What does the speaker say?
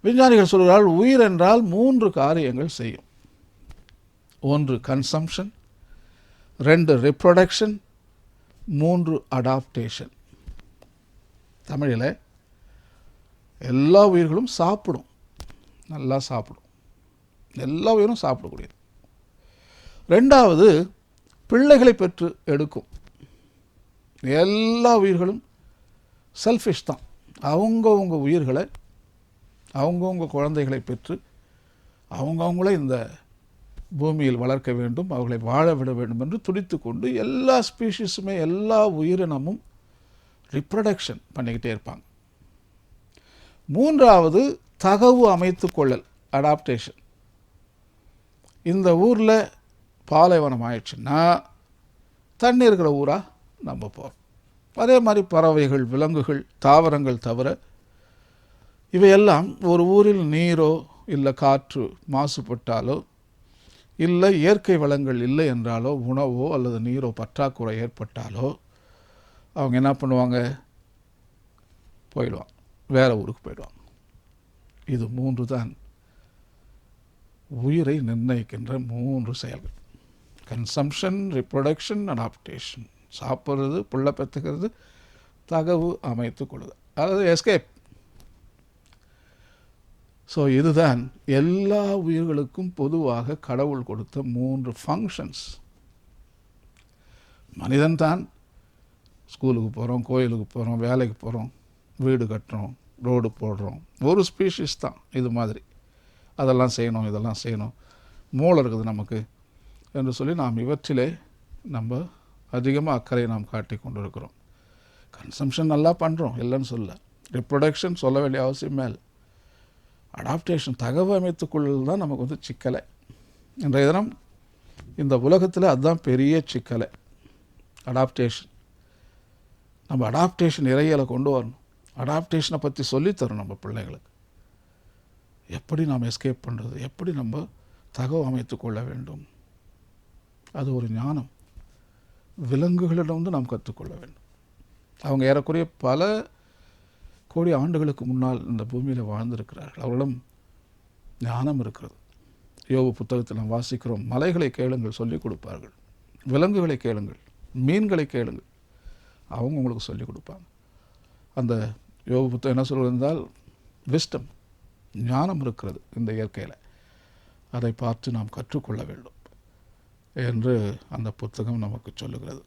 விஞ்ஞானிகள் சொல்கிறார்கள் உயிர் என்றால் மூன்று காரியங்கள் செய்யும். ஒன்று கன்சம்ஷன் ரெண்டு ரிப்ரொடக்ஷன் மூன்று அடாப்டேஷன் தமிழில் எல்லா உயிர்களும் சாப்பிடும். நல்லா சாப்பிடும். எல்லா உயிரும் சாப்பிடக்கூடியது. ரெண்டாவது பிள்ளைகளை பெற்று எடுக்கும். எல்லா உயிர்களும் செல்ஃபிஷ் தான். அவங்கவுங்க உயிர்களை அவங்கவுங்க குழந்தைகளை பெற்று அவங்கவுங்களே இந்த பூமியில் வளர்க்க வேண்டும் அவர்களை வாழ விட வேண்டும் என்று துடித்து கொண்டு எல்லா ஸ்பீஷீஸுமே எல்லா உயிரினமும் ரிப்ரொடக்ஷன் பண்ணிக்கிட்டே இருப்பாங்க. மூன்றாவது தகவு அமைத்து கொள்ளல் அடாப்டேஷன் இந்த ஊரில் பாலைவனம் ஆயிடுச்சுன்னா தண்ணி இருக்கிற ஊராக நம்ம போகிறோம் அதே மாதிரி பறவைகள் விலங்குகள் தாவரங்கள் தவிர இவையெல்லாம் ஒரு ஊரில் நீரோ இல்லை காற்று மாசுபட்டாலோ இல்லை இயற்கை வளங்கள் இல்லை என்றாலோ உணவோ அல்லது நீரோ பற்றாக்குறை ஏற்பட்டாலோ அவங்க என்ன பண்ணுவாங்க? போயிடுவாங்க. வேறு ஊருக்கு போயிடுவாங்க. இது மூன்று தான். உயிரை நிர்ணயிக்கின்ற மூன்று செயல்கள். கன்சம்ஷன் ரிப்ரொடக்ஷன் அடாப்டேஷன் சாப்பிட்றது புள்ள பெற்றுக்கிறது தகவு அமைத்து கொள்ளுது அதாவது எஸ்கேப் ஸோ இதுதான் எல்லா உயிர்களுக்கும் பொதுவாக கடவுள் கொடுத்த மூன்று ஃபங்க்ஷன்ஸ் மனிதன் தான் ஸ்கூலுக்கு போகிறோம் கோயிலுக்கு போகிறோம் வேலைக்கு போகிறோம் வீடு கட்டுறோம் ரோடு போடுறோம். ஒரு ஸ்பீஷிஸ் தான் இது மாதிரி. அதெல்லாம் செய்யணும் இதெல்லாம் செய்யணும். மூளை இருக்குது நமக்கு என்று சொல்லி நாம் இவற்றிலே நம்ம அதிகமாக அக்கறை நாம் காட்டி கொண்டு இருக்கிறோம் கன்சம்ஷன் நல்லா பண்ணுறோம் இல்லைன்னு சொல்ல ரிப்ரொடக்ஷன் சொல்ல வேண்டிய அவசியம் மேலே அடாப்டேஷன் தகவல் அமைத்துக்கொள்ளல் தான் நமக்கு வந்து சிக்கலை. இன்றைய தினம் இந்த உலகத்தில் அதுதான் பெரிய சிக்கலை. அடாப்டேஷன் நம்ம அடாப்டேஷன் இறையலை கொண்டு வரணும். அடாப்டேஷனை பற்றி சொல்லித்தரும் நம்ம பிள்ளைகளுக்கு. எப்படி நாம் எஸ்கேப் பண்ணுறது எப்படி நம்ம தகவல் அமைத்து கொள்ள வேண்டும்? அது ஒரு ஞானம். விலங்குகளிடம் வந்து நாம் கற்றுக்கொள்ள வேண்டும். அவங்க ஏறக்குறைய பல கோடி ஆண்டுகளுக்கு முன்னால் இந்த பூமியில் வாழ்ந்திருக்கிறார்கள். அவர்களிடம் ஞானம் இருக்கிறது. யோபு புத்தகத்தில் நாம் வாசிக்கிறோம் மலைகளை கேளுங்கள் சொல்லிக் கொடுப்பார்கள். விலங்குகளை கேளுங்கள் மீன்களை கேளுங்கள். அவங்க உங்களுக்கு சொல்லிக் கொடுப்பாங்க. அந்த யோபு புத்தகம் என்ன சொல்வது என்றால் விஸ்டம் ஞானம் இருக்கிறது இந்த இயற்கையில். அதை பார்த்து நாம் கற்றுக்கொள்ள வேண்டும் என்று அந்த புத்தகம் நமக்கு சொல்லுகிறது.